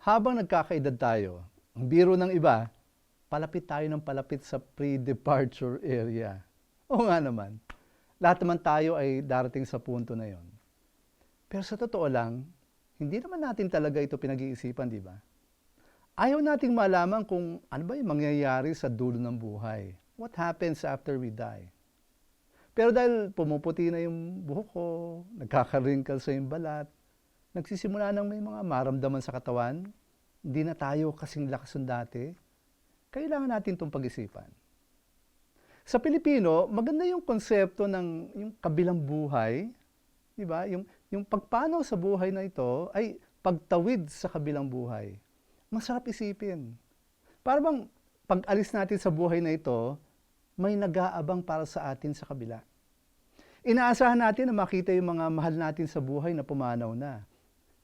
Habang nagkakaedad tayo, ang biro ng iba, palapit tayo ng palapit sa pre-departure area. Oo nga naman. Lahat naman tayo ay darating sa punto na yon. Pero sa totoo lang, hindi naman natin talaga ito pinag-iisipan, di ba? Ayaw nating malaman kung ano ba yung mangyayari sa dulo ng buhay. What happens after we die? Pero dahil pumuputi na yung buhok ko, nagkakarinkal sa yung balat, nagsisimula nang may mga maramdaman sa katawan, hindi na tayo kasing lakas ng dati, kailangan natin itong pag-isipan. Sa Pilipino, maganda yung konsepto ng yung kabilang buhay, di ba? Yung, yung pagpanaw sa buhay na ito ay pagtawid sa kabilang buhay. Masarap isipin. Para bang pag alis natin sa buhay na ito, may nag-aabang para sa atin sa kabila. Inaasahan natin na makita yung mga mahal natin sa buhay na pumanaw na.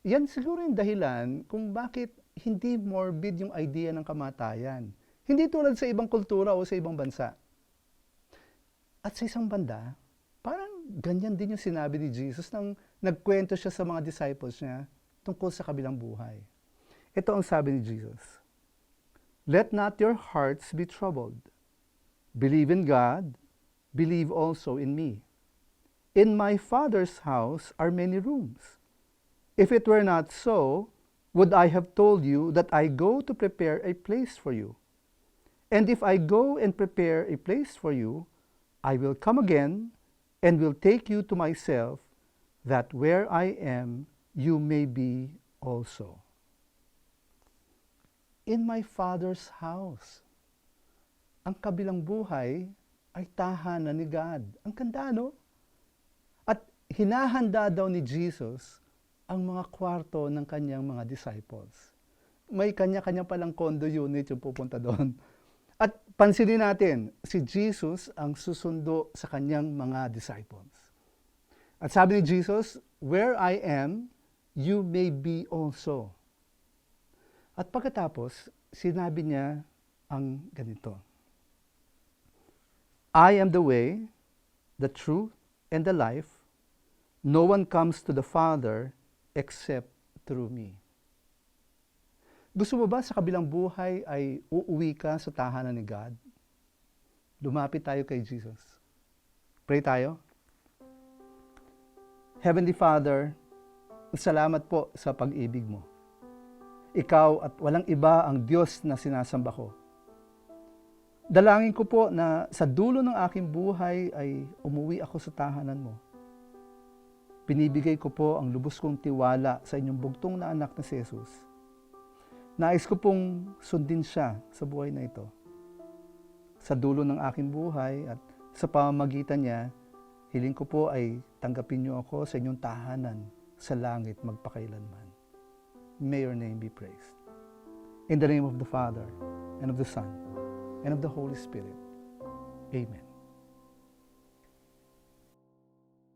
Yan siguro yung dahilan kung bakit hindi morbid yung idea ng kamatayan. Hindi tulad sa ibang kultura o sa ibang bansa. At sa isang banda, parang ganyan din yung sinabi ni Jesus nang nagkwento siya sa mga disciples niya tungkol sa kabilang buhay. Ito ang sabi ni Jesus. Let not your hearts be troubled. Believe in God, believe also in me. In my Father's house are many rooms. If it were not so, would I have told you that I go to prepare a place for you? And if I go and prepare a place for you, I will come again and will take you to myself, that where I am, you may be also. In my Father's house. Ang kabilang buhay ay tahanan ni God. Ang ganda, no? At hinahanda daw ni Jesus ang mga kwarto ng kanyang mga disciples. May kanya-kanya palang condo unit yung pupunta doon. At pansinin natin, si Jesus ang susundo sa kanyang mga disciples. At sabi ni Jesus, Where I am, you may be also. At pagkatapos, sinabi niya ang ganito. I am the way, the truth, and the life. No one comes to the Father except through me. Gusto mo ba sa kabilang buhay ay uuwi ka sa tahanan ni God? Lumapit tayo kay Jesus. Pray tayo. Heavenly Father, salamat po sa pag-ibig mo. Ikaw at walang iba ang Diyos na sinasamba ko. Dalangin ko po na sa dulo ng aking buhay ay umuwi ako sa tahanan mo. Binibigay ko po ang lubos kong tiwala sa inyong bugtong na anak na si Jesus. Nais ko pong sundin siya sa buhay na ito. Sa dulo ng aking buhay at sa pamamagitan niya, hiling ko po ay tanggapin niyo ako sa inyong tahanan sa langit magpakailanman. May your name be praised. In the name of the Father, and of the Son, and of the Holy Spirit. Amen.